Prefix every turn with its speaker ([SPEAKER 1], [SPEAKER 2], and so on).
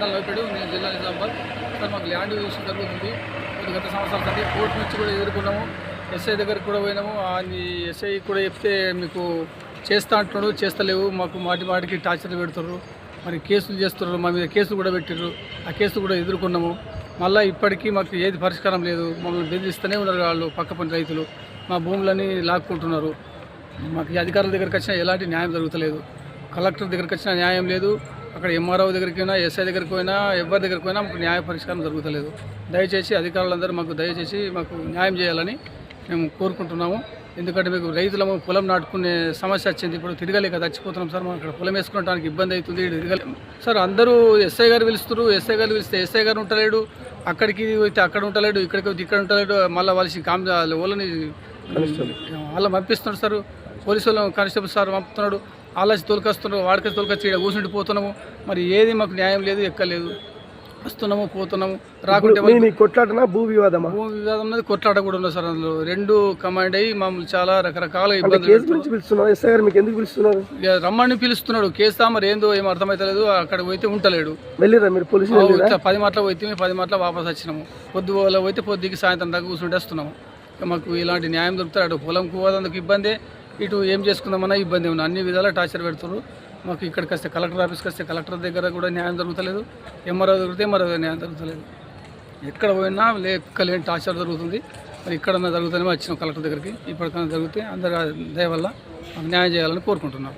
[SPEAKER 1] మండలం వైపుడు నేను జిల్లా నిజామాబాద్. సార్ మాకు ల్యాండ్ ఇష్యూ జరుగుతుంది. గత సంవత్సరాల కంటే కోర్టు నుంచి కూడా ఎదుర్కొన్నాము. ఎస్ఐ దగ్గరికి కూడా పోయినాము. అది ఎస్ఐ కూడా చెప్తే మీకు చేస్తా అంటున్నాడు. చేస్తలేవు. మాకు మాటి మాటికి టార్చర్లు పెడుతున్నారు మరి కేసులు చేస్తున్నారు మా మీద కేసులు కూడా పెట్టిర్రు. ఆ కేసులు కూడా ఎదుర్కొన్నాము. మళ్ళీ ఇప్పటికీ మాకు ఏది పరిష్కారం లేదు. మమ్మల్ని బెదిరిస్తూనే ఉన్నారు వాళ్ళు పక్క పని రైతులు. మా భూములని లాక్కుంటున్నారు. మాకు ఈ అధికారుల దగ్గరికి వచ్చినా ఎలాంటి న్యాయం జరుగుతలేదు. కలెక్టర్ దగ్గరికి వచ్చినా న్యాయం లేదు. అక్కడ ఎంఆర్ఓ దగ్గరికి పోయినా ఎస్ఐ దగ్గరికి పోయినా ఎవరి దగ్గరికి పోయినా మాకు న్యాయ పరిష్కారం జరుగుతలేదు. దయచేసి అధికారులందరూ మాకు దయచేసి మాకు న్యాయం చేయాలని మేము కోరుకుంటున్నాము. ఎందుకంటే మీకు రైతులము పొలం నాటుకునే సమస్య వచ్చింది ఇప్పుడు తిరగలేక చచ్చిపోతున్నాం సార్ మనం ఇక్కడ పొలం వేసుకోవడానికి ఇబ్బంది అవుతుంది ఈడ తిరగలేం. సార్ అందరూ ఎస్ఐ గారు పిలుస్తారు ఎస్ఐ గారు పిలిస్తే ఎస్ఐ గారు ఉంటలేడు అక్కడికి పోతే అక్కడ ఉంటలేడు ఇక్కడికి పోతే ఇక్కడ ఉంటలేడు మళ్ళీ వాళ్ళకి కామ్ వాళ్ళని వాళ్ళని పంపిస్తున్నాడు సార్ పోలీసు వాళ్ళు కానిస్టేబుల్ సార్ పంపుతున్నాడు. వాళ్ళకి తోలుకొస్తున్నాడు వాడికి తోలుకొచ్చి ఇక్కడ కూర్చుండి పోతున్నాము. మరి ఏది మాకు న్యాయం లేదు ఎక్కలేదు వస్తున్నాము పోతున్నాము రాకుంటే
[SPEAKER 2] కొట్లాటనా భూ వివాదమా?
[SPEAKER 1] భూమి వివాదం అనేది కొట్లాట కూడా ఉంది సార్ అందులో. రెండు కమాండ్ అయ్యి మమ్మల్ని చాలా రకరకాల ఇబ్బందులు రమ్మని పిలుస్తున్నాడు. కేసా మరి ఏందో ఏం అర్థమైతలేదు అక్కడ పోతే ఉంటలేడు. పది మాటలు పోతే పది మాటలు వాపస్ వచ్చినాము. పొద్దు పోల పోతే పొద్దుకి సాయంత్రం దాకా కూర్చుంటే వస్తున్నాము. మాకు ఇలాంటి న్యాయం దొరుకుతాడు అటు పొలంకు పోదందుకు ఇబ్బందే ఇటు ఏం చేసుకుందామన్నా ఇబ్బంది ఉంది అన్ని విధాలా టార్చర్ పెడుతున్నారు మాకు ఇక్కడికి వస్తే కలెక్టర్ ఆఫీస్కి వస్తే కలెక్టర్ దగ్గర కూడా న్యాయం జరుగుతలేదు. ఎంఆర్ఓ దొరికితే ఎంఆర్ఓ న్యాయం జరుగుతలేదు. ఎక్కడ పోయినా లేని టార్చర్ జరుగుతుంది. మరి ఇక్కడ జరుగుతుందని వచ్చినాం కలెక్టర్ దగ్గరికి. ఇప్పటికైనా జరిగితే అందరి దయ వల్ల మాకు న్యాయం చేయాలని కోరుకుంటున్నాం.